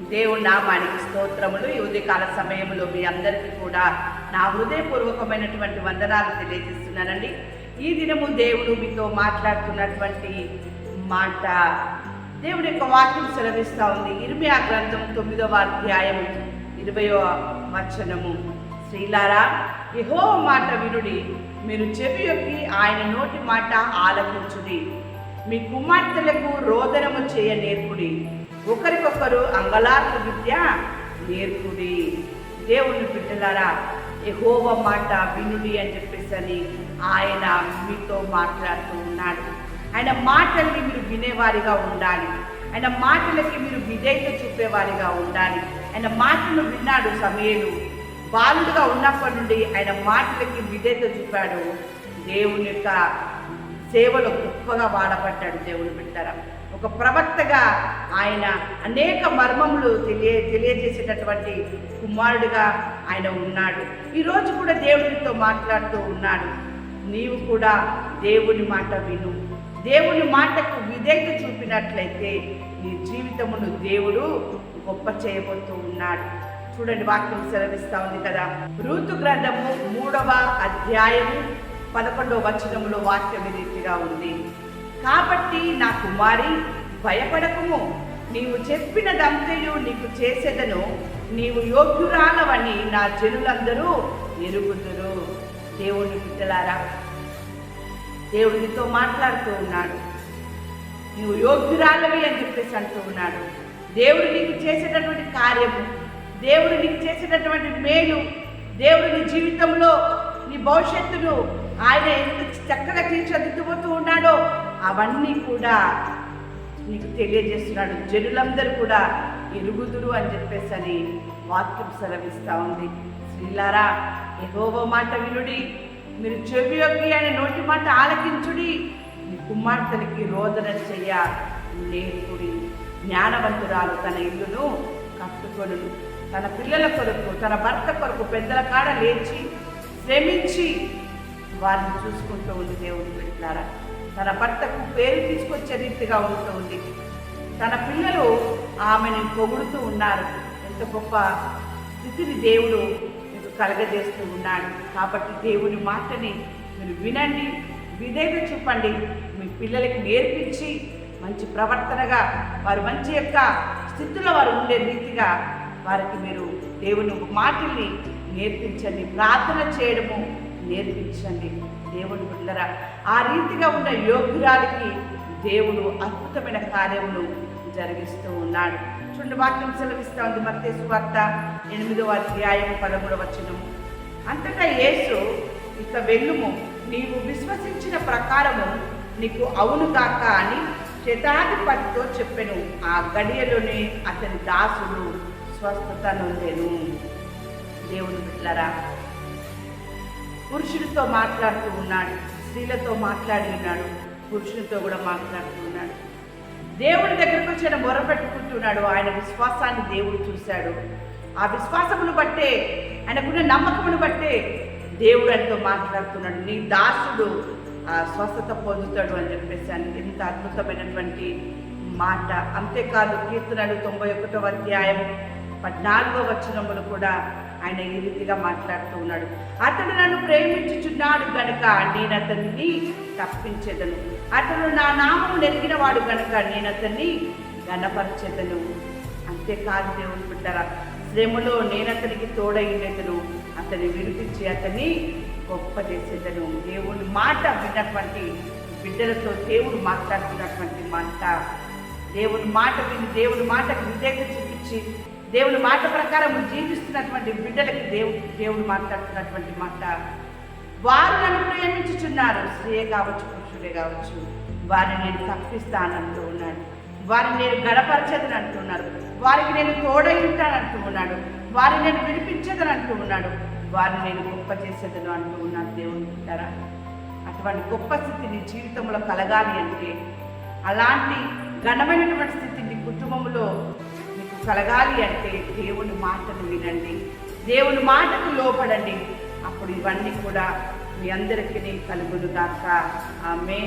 దేవుడు నామానికి స్తోత్రములు. ఈ ఉదయకాల సమయంలో మీ అందరికీ కూడా నా హృదయపూర్వకమైనటువంటి వందనాలు తెలియజేస్తున్నానండి. ఈ దినము దేవుడు మీతో మాట్లాడుతున్నటువంటి మాట. దేవుడి యొక్క వాక్యం సెలవిస్తూ ఉంది. ఇరిమియా గ్రంథం తొమ్మిదవ అధ్యాయం ఇరవయో వచనము. శ్రీలారా యహో మాట వినుడి. మీరు చెవి యొక్క ఆయన నోటి మాట ఆలకించుడి. మీ కుమార్తెలకు రోదనము చేయ నేర్పుడి. ఒకరికొకరు అంగలార్పు విద్య నేర్పుడి. దేవుని బిడ్డలారా ఎహోవ మాట వినుడి అని చెప్పేసి అని ఆయన మీతో మాట్లాడుతూ ఉన్నాడు. ఆయన మాటల్ని మీరు వినేవారిగా ఉండాలి. ఆయన మాటలకి మీరు విధేయత చూపేవారిగా ఉండాలి. ఆయన మాటలు విన్నాడు సమయలు. బాలుడుగా ఉన్నప్పటి నుండి ఆయన మాటలకి విధేయత చూపాడు దేవుని యొక్క సేవలో గొప్పగా వాడబడ్డాడు దేవుడు బిడ్డరా. ఒక ప్రవక్తగా ఆయన అనేక మర్మములు తెలియ తెలియజేసేటటువంటి కుమారుడిగా ఆయన ఉన్నాడు. ఈరోజు కూడా దేవునితో మాట్లాడుతూ ఉన్నాడు. నీవు కూడా దేవుని మాట విను. దేవుని మాటకు విధేయత చూపినట్లయితే నీ జీవితమును దేవుడు గొప్ప చేయబోతూ ఉన్నాడు. చూడండి వాక్యం సెలవిస్తా ఉంది కదా. ఋతు గ్రంథము మూడవ అధ్యాయము పదకొండవ వచనములో వాక్యం రీతిగా ఉంది. కాబట్టి నా కుమారి భయపడకుము. నీవు చెప్పినదంతయు నీకు చేసేదను. నీవు యోగ్యురాలవని నా జనులందరూ ఎరుగుదురు. దేవుని బిడ్డలారా దేవుడు నీతో మాట్లాడుతూ ఉన్నాడు. నువ్వు యోగ్యురాలవి అని చెప్పేసి అంటూ ఉన్నాడు. దేవుడు నీకు చేసేటటువంటి కార్యము దేవుడు నీకు చేసేటటువంటి మేలు దేవుడు నీ జీవితంలో నీ భవిష్యత్తును ఆయన ఎంత చక్కగా తీర్చిదిద్దుబోతూ ఉన్నాడో అవన్నీ కూడా నీకు తెలియజేస్తున్నాడు. జనులందరూ కూడా ఎరుగుదురు అని చెప్పేసి అని వాక్యం సెలవిస్తూ ఉంది. శ్రీలారా ఎగోవ మాట వినుడి. మీరు చెవి యొక్కి ఆయన నోటి మాట ఆలకించుడి. మీ కుమార్తెలకి రోదన చెయ్య నేర్పుడి జ్ఞానవంతురాలు తన ఇల్లును కట్టుకొను తన పిల్లల కొరకు తన భర్త కొరకు పెద్దల కాడ లేచి శ్రమించి వారిని చూసుకుంటూ ఉంది దేవుడు పెట్టారా తన భర్తకు పేరు తీసుకొచ్చే రీతిగా ఉంటుంది తన పిల్లలు ఆమెను పొగుడుతూ ఉన్నారు. ఎంత గొప్ప స్థితిని దేవుడు మీకు కలగజేస్తూ ఉన్నాడు. కాబట్టి దేవుని మాటని మీరు వినండి విధేయత చూపండి మీ పిల్లలకి నేర్పించి మంచి ప్రవర్తనగా వారు మంచి యొక్క స్థితిలో వారు ఉండే రీతిగా వారికి మీరు దేవుని మాటల్ని నేర్పించండి ప్రార్థన చేయడము నేర్పించండి. దేవుని బిడ్డరా ఆ రీతిగా ఉన్న యోగ్యురాలికి దేవుడు అద్భుతమైన కార్యములు జరిగిస్తూ ఉన్నాడు. చూడండి వాక్యం సెలవిస్తూ ఉంది మత్తేసు వార్త ఎనిమిదవ అధ్యాయం పదమూడవ వచనం. అంతటా యేసు ఇక వెళ్ళుము. నీవు విశ్వసించిన ప్రకారము నీకు అవును కాక అని శతాధిపతితో చెప్పెను. ఆ గడియలోనే అతని దాసుడు స్వస్థత నొందెను. దేవుని బిడ్డలారా పురుషుడితో మాట్లాడుతూ ఉన్నాడు. స్త్రీలతో మాట్లాడి ఉన్నాడు. పురుషునితో కూడా మాట్లాడుతూ ఉన్నాడు. దేవుడి దగ్గరకు వచ్చి ఆయన మొరపెట్టుకుంటున్నాడు ఆయన విశ్వాసాన్ని దేవుడు చూశాడు. ఆ విశ్వాసమును బట్టే ఆయనకున్న నమ్మకమును బట్టే దేవుడు ఆయనతో మాట్లాడుతున్నాడు. నీ దాసుడు ఆ స్వస్థత పొందుతాడు అని చెప్పేసి ఎంత అద్భుతమైనటువంటి మాట. అంతేకాదు కీర్తనలు తొంభై ఒకటో అధ్యాయం పద్నాలుగో వచనములు కూడా ఆయన ఈ రీతిగా మాట్లాడుతూ ఉన్నాడు. అతడు నన్ను ప్రేమించుచున్నాడు గనుక నేను అతన్ని తప్పించేదను. అతడు నా నామం నెరిగిన వాడు గనుక నేను అతన్ని గణపరచెదను అంతేకాదు దేవుని బిడ్డరా శ్రమలో నేను అతనికి తోడైండెదను అతన్ని విడిపించి అతన్ని గొప్ప చేసేదను. దేవుని మాట విన్నటువంటి బిడ్డలతో దేవుడు మాట్లాడుతున్నటువంటి మాట. దేవుని మాట విని దేవుని మాటకు విధేయత చూపించి దేవుని మాట ప్రకారం జీవిస్తున్నటువంటి బిడ్డలకి దేవుడు దేవుడు మాట్లాడుతున్నటువంటి మాట. వారు నన్ను ప్రేమించుచున్నారు. స్త్రీయే కావచ్చు పురుషుడే కావచ్చు. వారిని నేను తప్పిస్తానంటూ ఉన్నాడు. వారిని నేను గడపరచదని అంటున్నాడు వారికి నేను తోడై ఉంటానంటూ ఉన్నాడు. వారిని నేను విడిపించదని అంటూ ఉన్నాడు. వారిని నేను గొప్ప చేసేదను అంటూ ఉన్నాడు దేవుని ఉంటారా అటువంటి గొప్ప స్థితిని జీవితంలో కలగాలి అంటే అలాంటి ఘనమైనటువంటి స్థితిని కుటుంబంలో కలగాలి అంటే దేవుని మాటను వినండి. దేవుని మాటకు లోపడండి అప్పుడు ఇవన్నీ కూడా మీ అందరికీ కలుగునుగాక ఆమె